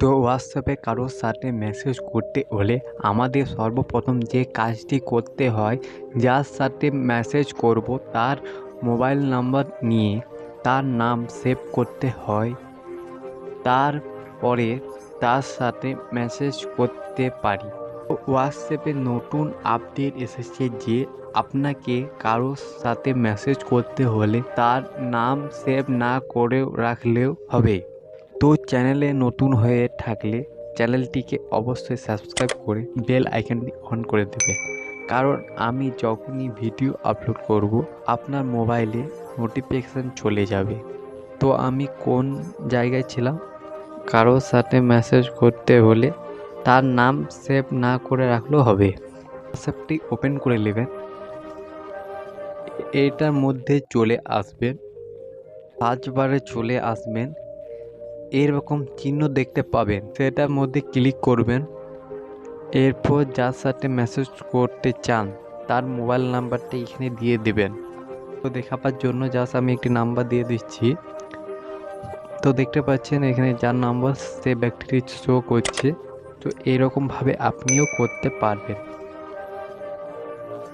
তো হোয়াটসঅ্যাপে কারোর সাথে মেসেজ করতে হলে আমাদের সর্বপ্রথম যে কাজটি করতে হয়, যার সাথে মেসেজ করব তার মোবাইল নাম্বার নিয়ে তার নাম সেভ করতে হয়। তারপরে তার সাথে মেসেজ করতে পারি। হোয়াটসঅ্যাপে নতুন আপডেট এসেছে যে আপনাকে কারোর সাথে মেসেজ করতে হলে তার নাম সেভ না করেও রাখলেও হবে। তো চ্যানেলে নতুন হয়ে থাকলে চ্যানেলটিকে অবশ্যই সাবস্ক্রাইব করে বেল আইকনটি অন করে দেবেন কারণ আমি যখনই ভিডিও আপলোড করব, আপনার মোবাইলে নোটিফিকেশান চলে যাবে। তো আমি কোন জায়গায় ছিলাম? কারোর সাথে মেসেজ করতে হলে তার নাম সেভ না করে রাখলেও হবে। হোয়াটসঅ্যাপটি ওপেন করে নেবেন। এটার মধ্যে চলে আসবেন। পাঁচবারে চলে আসবেন। এরকম চিহ্ন দেখতে পাবেন। সেটার মধ্যে ক্লিক করবেন। এরপর যার সাথে মেসেজ করতে চান, তার মোবাইল নাম্বারটা এখানে দিয়ে দেবেন। তো দেখাবার জন্য জাস্ট আমি একটি নাম্বার দিয়ে দিচ্ছি। তো দেখতে পাচ্ছেন এখানে যার নাম্বার সে ব্যক্তিটি শো করছে। তো এরকমভাবে আপনিও করতে পারবেন।